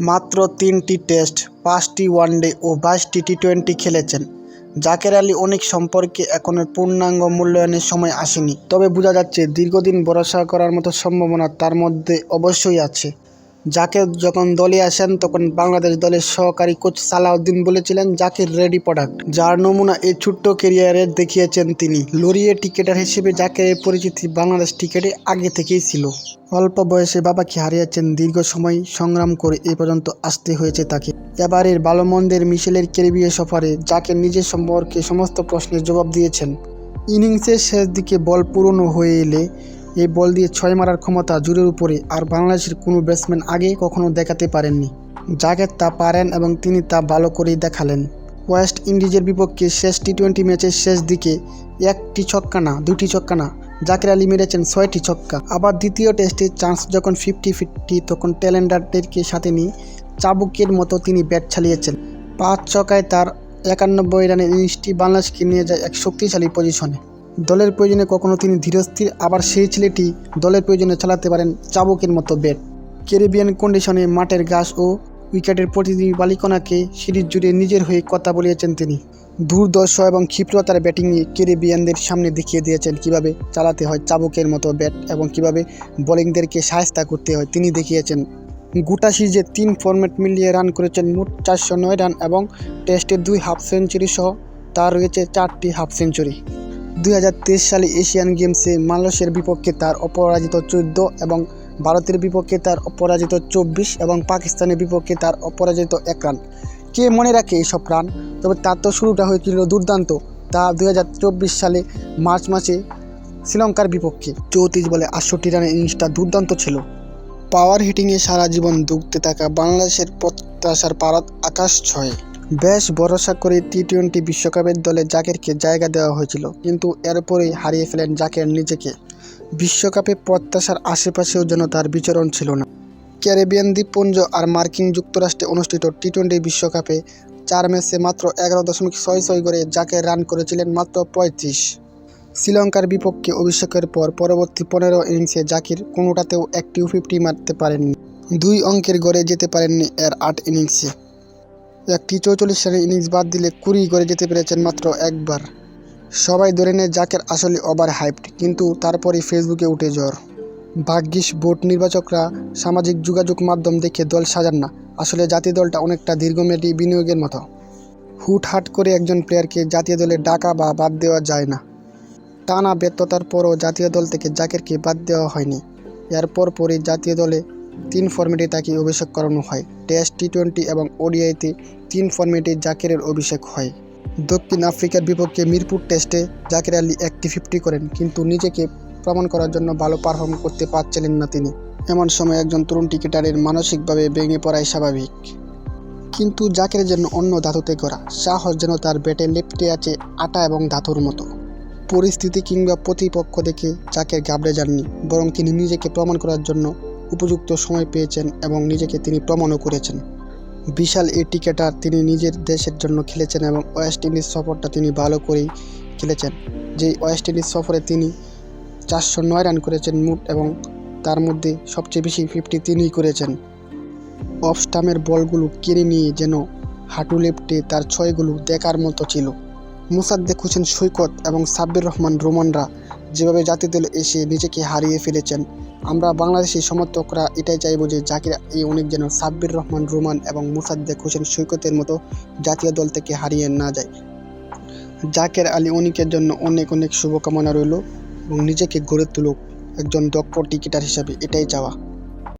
মাত্র তিনটি টেস্ট, পাঁচটি ওয়ানডে ও বাইশটি টি টোয়েন্টি খেলেছেন। জাকের আলী অনেক সম্পর্কে এখনও পূর্ণাঙ্গ মূল্যায়নের সময় আসেনি। তবে বোঝা যাচ্ছে দীর্ঘদিন ভরসা করার মতো সম্ভাবনা তার মধ্যে অবশ্যই আছে। জাকের যখন দলে আসেন, তখন বাংলাদেশ দলের সহকারী কোচ সালাউদ্দিন বলেছিলেন জাকির রেডি প্রোডাক্ট যার নমুনা এই ছোট্ট কেরিয়ারে দেখিয়েছেন তিনি। লড়িয়ে টিকেটার হিসেবে জাকের পরিচিতি বাংলাদেশ টিকেটে আগে থেকেই ছিল। অল্প বয়সে বাবাকে হারিয়েছেন, দীর্ঘ সময় সংগ্রাম করে এ পর্যন্ত আসতে হয়েছে তাকে। এবারের ভালো মন্দের মিশেলের ক্যারিবিয়া সফরে জাকের নিজের সম্পর্কে সমস্ত প্রশ্নের জবাব দিয়েছেন। ইনিংসের শেষ দিকে বল পুরনো হয়ে এলে এই বল দিয়ে ছয় মারার ক্ষমতা জুরের উপরে, আর বাংলাদেশের কোনো ব্যাটসম্যান আগে কখনো দেখাতে পারেননি। জাকের তা পারেন এবং তিনি তা ভালো করেই দেখালেন। ওয়েস্ট ইন্ডিজের বিপক্ষে শেষ টি টোয়েন্টি ম্যাচের শেষ দিকে একটি ছক্কা না, দুটি ছক্কা না, জাকির আলী মেরেছেন ছয়টি ছক্কা। আবার দ্বিতীয় টেস্টে চান্স যখন ফিফটি ফিফটি তখন ট্যালেন্ডারদেরকে সাথে নিয়ে চাবুকের মতো তিনি ব্যাট চালিয়েছেন পাঁচ ছক্কায় তার একানব্বই রানের ইনিংসটি বাংলাদেশকে নিয়ে যায় এক শক্তিশালী পজিশনে। দলের প্রয়োজনে কখনও তিনি ধীরস্থির, আবার সেই ছেলেটি দলের প্রয়োজনে চালাতে পারেন চাবুকের মতো ব্যাট। ক্যারিবিয়ান কন্ডিশনে মাঠের ঘাস ও উইকেটের প্রতিটি বালিকণাকে সিরিজ জুড়ে নিজের হয়ে কথা বলিয়েছেন তিনি। দুর্দর্শ এবং ক্ষিপ্রতার ব্যাটিংয়ে ক্যারিবিয়ানদের সামনে দেখিয়ে দিয়েছেন কীভাবে চালাতে হয় চাবুকের মতো ব্যাট এবং কীভাবে বোলিংদেরকে সাহায্য করতে হয়। তিনি দেখিয়েছেন, গোটা সিরিজে তিন ফরম্যাট মিলিয়ে রান করেছেন মোট চারশো নয় রান এবং টেস্টে দুই হাফ সেঞ্চুরি সহ তার রয়েছে চারটি হাফ সেঞ্চুরি। দুই হাজার তেইশ সালে এশিয়ান গেমসে মালয়েশিয়ার বিপক্ষে তার অপরাজিত চোদ্দ এবং ভারতের বিপক্ষে তার অপরাজিত চব্বিশ এবং পাকিস্তানের বিপক্ষে তার অপরাজিত এক রান। কে মনে রাখে এইসব রান? তবে তার তো শুরুটা হয়েছিল দুর্দান্ত, তা দুই হাজার চব্বিশ সালে মার্চ মাসে শ্রীলঙ্কার বিপক্ষে। চৌত্রিশ বলে আটষট্টি রানের ইনিংসটা দুর্দান্ত ছিল। পাওয়ার হিটিংয়ে সারা জীবন দুগতে থাকা বাংলাদেশের প্রত্যাশার পারদ আকাশ ছয়। বেশ ভরসা করে টি টোয়েন্টি বিশ্বকাপের দলে জাকেরকে জায়গা দেওয়া হয়েছিল, কিন্তু এরপরেই হারিয়ে ফেলেন জাকের নিজেকে। বিশ্বকাপে প্রত্যাশার আশেপাশেও যেন তার বিচরণ ছিল না। ক্যারিবিয়ান দ্বীপপুঞ্জ আর মার্কিন যুক্তরাষ্ট্রে অনুষ্ঠিত টি টোয়েন্টি বিশ্বকাপে চার ম্যাচে মাত্র এগারো দশমিক ছয় ছয় করে জাকের রান করেছিলেন মাত্র পঁয়ত্রিশ। শ্রীলঙ্কার বিপক্ষে অভিষেকের পর পরবর্তী পনেরো ইনিংসে জাকির কোনোটাতেও একটিও ফিফটি মারতে পারেননি। দুই অঙ্কের গড়ে যেতে পারেননি এর আট ইনিংসে। একটি চৌচল্লিশ রানের ইনিংস বাদ দিলে কুড়ি করে যেতে পেরেছেন মাত্র একবার। সবাই ধরে নেয় জাকের আসলে ওভার হাইপড কিন্তু তারপরই ফেসবুকে উঠে জ্বর। ভাগ্যিস ভোট নির্বাচকরা সামাজিক যোগাযোগ মাধ্যম দেখে দল সাজান না। আসলে জাতীয় দলটা অনেকটা দীর্ঘমেয়াদী বিনিয়োগের মতো। হুটহাট করে একজন প্লেয়ারকে জাতীয় দলে ডাকা বা বাদ দেওয়া যায় না। টানা ব্যর্থতার পরও জাতীয় দল থেকে জাকেরকে বাদ দেওয়া হয়নি। এরপর পরই জাতীয় দলে তিন ফর্মেটে তাকে অভিষেক করানো হয়। টেস্ট টি টোয়েন্টি এবং ওডিআইতে তিন ফর্মেটে জাকেরের অভিষেক হয়। দক্ষিণ আফ্রিকার বিপক্ষে মিরপুর টেস্টে জাকের আলী একটি ফিফটি করেন, কিন্তু নিজেকে প্রমাণ করার জন্য ভালো পারফর্ম করতে পারছিলেন না তিনি। এমন সময় একজন তরুণ ক্রিকেটারের মানসিকভাবে ভেঙে পড়াই স্বাভাবিক। কিন্তু জাকের জন্য অন্য ধাতুতে করা সাহস যেন তার ব্যাটে লেপটে আছে আটা এবং ধাতুর মতো। পরিস্থিতি কিংবা প্রতিপক্ষ দেখে জাকের ঘাবড়ে যাননি, বরং তিনি নিজেকে প্রমাণ করার জন্য উপযুক্ত সময় পেয়েছেন এবং নিজেকে তিনি প্রমাণও করেছেন। বিশাল এই টিকেটার তিনি নিজের দেশের জন্য খেলেছেন এবং ওয়েস্ট ইন্ডিজ সফরটা তিনি ভালো করেই খেলেছেন। যেই ওয়েস্ট ইন্ডিজ সফরে তিনি চারশো নয় রান করেছেন মোট এবং তার মধ্যে সবচেয়ে বেশি ফিফটি তিনিই করেছেন। অফ স্টামের বলগুলো কেড়ে নিয়ে যেন হাঁটু লেপটে তার ছয়গুলো দেখার মতো ছিল। মুসাদ্দেক হোসেন সৈকত এবং সাব্বির রহমান রোমানরা যেভাবে জাতীয় এসে নিজেকে হারিয়ে ফেলেছেন আমরা বাংলাদেশের সমর্থকরা এটাই চাইব যে জাকির এই অনেক যেন সাব্বির রহমান, রুমান এবং মুসাদ্দেক হোসেন সৈকতের মতো জাতীয় দল থেকে হারিয়ে না যায়। জাকের আলী অনিকের জন্য অনেক অনেক শুভকামনা রইল এবং নিজেকে গড়ে তুলুক একজন দক্ষ টিকিটার হিসাবে এটাই চাওয়া।